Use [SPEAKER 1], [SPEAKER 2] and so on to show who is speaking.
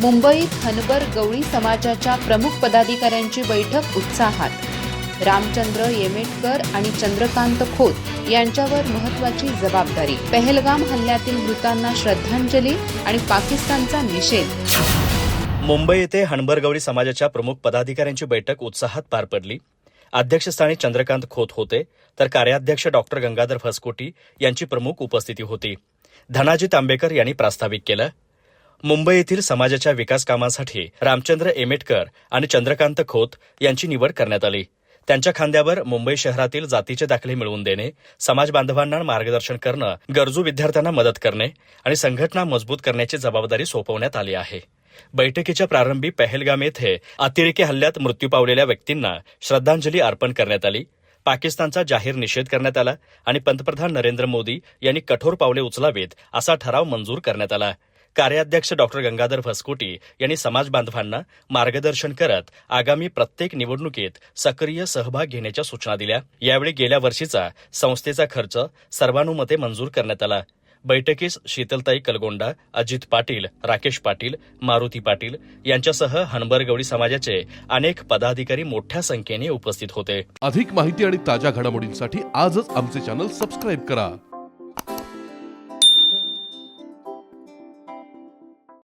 [SPEAKER 1] मुंबईत हनबर गवळी समाजाच्या प्रमुख पदाधिकाऱ्यांची बैठक उत्साहात. रामचंद्र येमेटकर आणि चंद्रकांत खोत यांच्यावर महत्वाची जबाबदारी. पहलगाम हल्ल्यातील मृतांना श्रद्धांजली आणि पाकिस्तानचा निषेध.
[SPEAKER 2] मुंबई येथे हणबरगवळी समाजाच्या प्रमुख पदाधिकाऱ्यांची बैठक उत्साहात पार पडली. अध्यक्षस्थानी चंद्रकांत खोत होते तर कार्याध्यक्ष डॉक्टर गंगाधर फसकोटी यांची प्रमुख उपस्थिती होती. धनाजी तांबेकर यांनी प्रास्ताविक केलं मुंबई येथील समाजाच्या विकास कामांसाठी रामचंद्र एमेटकर आणि चंद्रकांत खोत यांची निवड करण्यात आली. त्यांच्या खांद्यावर मुंबई शहरातील जातीचे दाखले मिळवून देणे समाज बांधवांना मार्गदर्शन करणं गरजू विद्यार्थ्यांना मदत करणे आणि संघटना मजबूत करण्याची जबाबदारी सोपवण्यात आली आहे. बैठकीच्या प्रारंभी पहलगाम येथे अतिरेकी हल्ल्यात मृत्यू पावलेल्या व्यक्तींना श्रद्धांजली अर्पण करण्यात आली. पाकिस्तानचा जाहीर निषेध करण्यात आला आणि पंतप्रधान नरेंद्र मोदी यांनी कठोर पावले उचलावीत असा ठराव मंजूर करण्यात आला. कार्याध्यक्ष डॉक्टर गंगाधर फसकोटी यांनी समाज बांधवांना मार्गदर्शन करत आगामी प्रत्येक निवडणुकीत सक्रिय सहभाग घेण्याच्या सूचना दिल्या. यावेळी गेल्या वर्षीचा संस्थेचा खर्च सर्वानुमते मंजूर करण्यात आला. बैठकीस शीतलताई कलगोंडा अजित पाटील राकेश पाटील मारुती पाटील यांच्यासह हनबरगवडी समाजाचे अनेक पदाधिकारी मोठ्या संख्येने उपस्थित होते.
[SPEAKER 3] अधिक माहिती आणि ताज्या घडामोडींसाठी आजच आमचे चॅनल सबस्क्राईब करा.